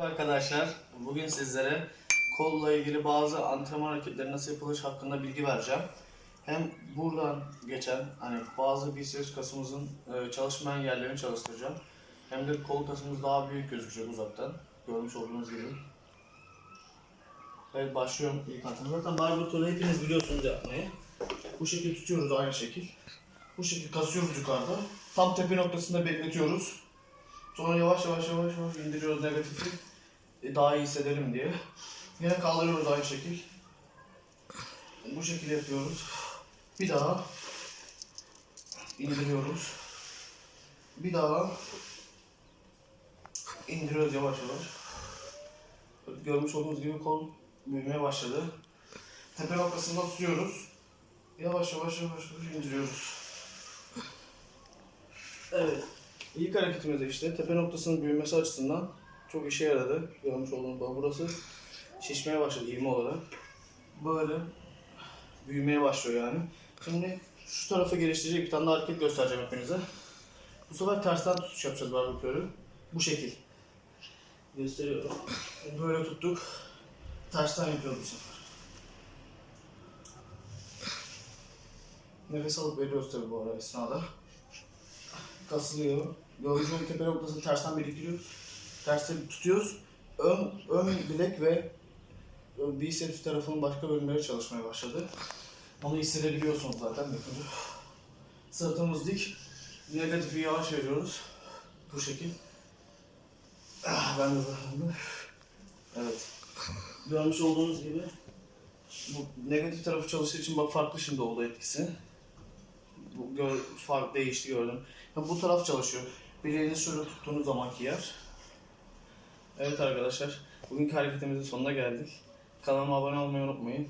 Arkadaşlar bugün sizlere kolla ilgili bazı antrenman hareketleri nasıl yapılır hakkında bilgi vereceğim. Hem buradan geçen hani bazı biceps kasımızın e, çalışmayan yerlerini çalıştıracağım. Hem de kol kasımız daha büyük gözükecek uzaktan. Görmüş olduğunuz gibi. Evet başlıyorum ilk antrenman. Zaten barbell hepiniz biliyorsunuz yapmayı. Bu şekilde tutuyoruz aynı şekil. Bu şekilde kasıyoruz yukarıda. Tam tepe noktasında bekletiyoruz. Sonra yavaş yavaş yavaş yavaş indiriyoruz negatifi. E, Daha iyi hissedelim diye. Yine kaldırıyoruz aynı şekil. Bu şekilde yapıyoruz. Bir daha indiriyoruz. Bir daha indiriyoruz yavaş yavaş. Görmüş olduğunuz gibi kol büyümeye başladı. Tepe noktasından tutuyoruz. Yavaş yavaş yavaş yavaş indiriyoruz. Evet. İlk hareketimiz de işte tepe noktasının büyümesi açısından çok işe yaradı. Görmüş olduğunuz gibi burası şişmeye başladı ivme olarak. Böyle büyümeye başlıyor yani. Şimdi şu tarafa geliştirecek bir tane daha hareket göstereceğim hepinize. Bu sefer tersten tutuş yapacağız barbekörü. Bu şekil. Gösteriyorum. Böyle tuttuk. Tersten yapıyoruz bu sefer. Nefes alıp veriyoruz tabii bu ara esnada. Kasılıyor. Görmüş olduğunuz tepe noktasını tersten biriktiriyoruz. Tersten tutuyoruz. Ön, ön bilek ve biceps tarafının başka bölümleri çalışmaya başladı. Onu hissedebiliyorsunuz zaten. Bakın. Sırtımız dik. Negatifi yavaş veriyoruz. Bu şekil. Ah, Ben de bıraktım. Evet. Görmüş olduğunuz gibi bu negatif tarafı çalıştığı için bak farklı şimdi oldu etkisi. Bu gör, fark değişti gördüm. Ya bu taraf çalışıyor. Bileğinizi şöyle tuttuğunuz zamanki yer. Evet arkadaşlar, bugünkü hareketimizin sonuna geldik. Kanalıma abone olmayı unutmayın.